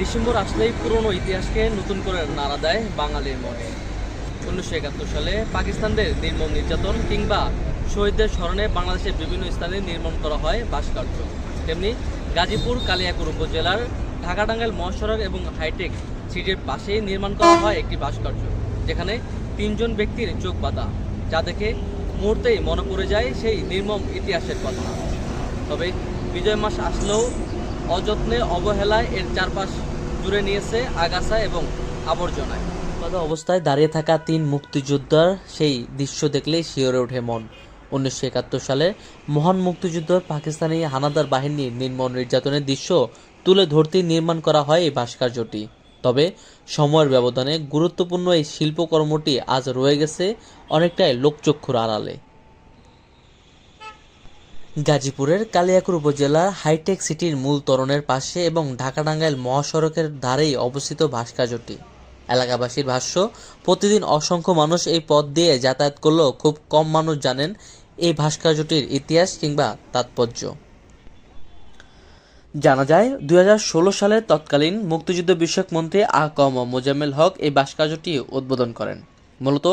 December আসলেই পুরনো ইতিহাসকে নতুন করে নাড়া দেয় বাঙালির মনে। উনিশশো একাত্তর সালে পাকিস্তানদের নির্মম নির্যাতন কিংবা শহীদদের স্মরণে বাংলাদেশের বিভিন্ন স্থানে নির্মাণ করা হয় ভাস্কর্য। তেমনি গাজীপুর, কালিয়াকুর উপজেলার ঢাকা টাঙ্গাইল মহাসড়ক এবং হাইটেক সিটির পাশেই নির্মাণ করা হয় একটি ভাস্কর্য, যেখানে তিনজন ব্যক্তির চোখ বাঁধা যা দেখে মুহূর্তেই মনে পড়ে যায় সেই নির্মম ইতিহাসের কথা। তবে বিজয় মাস আসলেও অযত্নে অবহেলায় এর চারপাশ জুড়ে নিয়েছে আগাছা এবং আবর্জনায়। অবস্থায় দাঁড়িয়ে থাকা তিন মুক্তিযোদ্ধার সেই দৃশ্য দেখলেই শিওরে ওঠে মন। উনিশশো একাত্তর সালে মহান মুক্তিযুদ্ধ পাকিস্তানি হানাদার বাহিনীর নির্মম নির্যাতনের দৃশ্য তুলে ধরতেই নির্মাণ করা হয় এই ভাস্কর্যটি। তবে সময়ের ব্যবধানে গুরুত্বপূর্ণ এই শিল্পকর্মটি আজ রয়ে গেছে অনেকটাই লোকচক্ষুর আড়ালে। গাজীপুরের কালিয়াকুর উপজেলার হাইটেক সিটির মূল তরণের পাশে এবং ঢাকা টাঙ্গাইল মহাসড়কের ধারেই অবস্থিত ভাস্কর্যটি। এলাকাবাসীর ভাষ্য, প্রতিদিন অসংখ্য মানুষ এই পথ দিয়ে যাতায়াত করলেও খুব কম মানুষ জানেন এই ভাস্কর্যটির ইতিহাস কিংবা তাৎপর্য। জানা যায় দু হাজার ষোলো সালের তৎকালীন মুক্তিযুদ্ধ বিষয়ক মন্ত্রী আ কম মোজাম্মেল হক এই ভাস্কর্যটি উদ্বোধন করেন। মূলত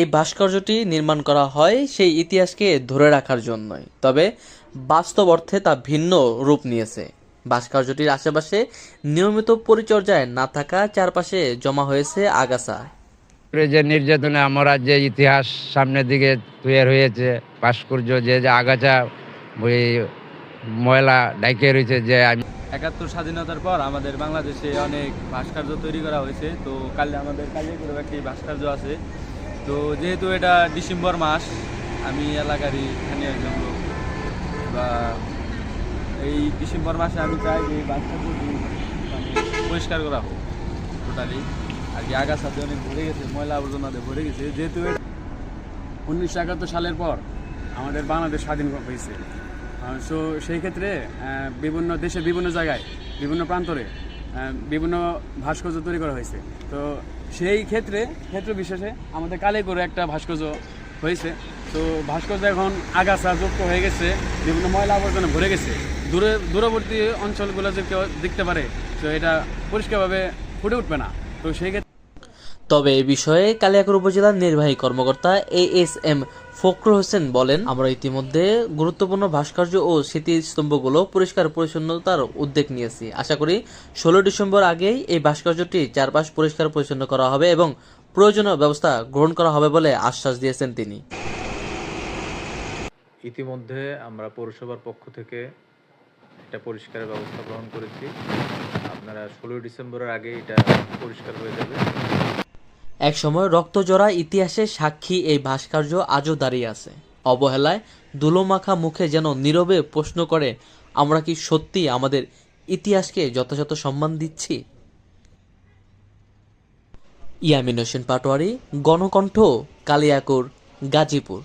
এই ভাস্কর্যটি নির্মাণ করা হয় সেই ইতিহাসকে ধরে রাখার জন্যই। তবে বাস্তব অর্থে তা ভিন্ন রূপ নিয়েছে। ভাস্কর্যটির আশেপাশে নিয়মিত পরিচর্যায় না থাকা চারপাশে জমা হয়েছে আগাছা। যে নির্যাতনে আমরা যে ইতিহাস সামনের দিকে তৈরি হয়েছে, ভাস্কর্য যে আগাছা ময়লা ডাইকে রয়েছে যে আমি একাত্তর স্বাধীনতার পর আমাদের বাংলাদেশে অনেক ভাস্কর্য তৈরি করা হয়েছে। তো কালে আমাদের কালিয়াকুরের একটি ভাস্কর্য আছে। তো যেহেতু এটা ডিসেম্বর মাস, আমি এলাকারই স্থানীয় একজন লোক। বা এই ডিসেম্বর মাসে আমি চাই যে ভাস্কর্যটি মানে পরিষ্কার করা হোক টোটালি আর কি আগাছাতে অনেক ভরে গেছে, ময়লা আবর্জনাতে ভরে গেছে। যেহেতু উনিশশো একাত্তর সালের পর আমাদের বাংলাদেশ স্বাধীন হয়েছে। সো সেই ক্ষেত্রে বিভিন্ন দেশের বিভিন্ন জায়গায়, বিভিন্ন প্রান্তরে বিভিন্ন ভাস্কর্য তৈরি করা হয়েছে। তো সেই ক্ষেত্রে, ক্ষেত্র বিশেষে আমাদের কালে করে একটা ভাস্কর্য হয়েছে। তো ভাস্কর্য এখন আগাছা যুক্ত হয়ে গেছে, বিভিন্ন ময়লা আবর্জনা ভরে গেছে। দূরে, দূরবর্তী অঞ্চলগুলো যে কেউ দেখতে পারে, তো এটা পরিষ্কারভাবে ফুটে উঠবে না। তো সেই ক্ষেত্রে তবে এ বিষয়ে কালিয়াকুর উপজেলার নির্বাহী কর্মকর্তা A S M Fakhrul Hossain বলেন, আমরা ইতিমধ্যে গুরুত্বপূর্ণ ভাস্কর্য ও স্মৃতিস্তম্ভগুলো পরিষ্কার পরিচ্ছন্নতার উদ্যোগ নিয়েছি। আশা করি ষোলো ডিসেম্বর আগেই এই ভাস্কর্যটি চারপাশ পরিষ্কার পরিচ্ছন্ন করা হবে এবং প্রয়োজনীয় ব্যবস্থা গ্রহণ করা হবে বলে আশ্বাস দিয়েছেন তিনি। ইতিমধ্যে আমরা পৌরসভার পক্ষ থেকে এটা পরিষ্কারের ব্যবস্থা গ্রহণ করেছি। আপনারা ষোলোই ডিসেম্বরের আগে এটা পরিষ্কার হয়ে যাবে। একসময় রক্তজরা ইতিহাসের সাক্ষী এই ভাস্কর্য আজও দাঁড়িয়ে আছে। অবহেলায় দুলোমাখা মুখে যেন নীরবে প্রশ্ন করে, আমরা কি সত্যি আমাদের ইতিহাসকে যথাযথ সম্মান দিচ্ছি? ইয়ামিন হোসেন পাটোয়ারি, গণকণ্ঠ, কালিয়াকুর, গাজীপুর।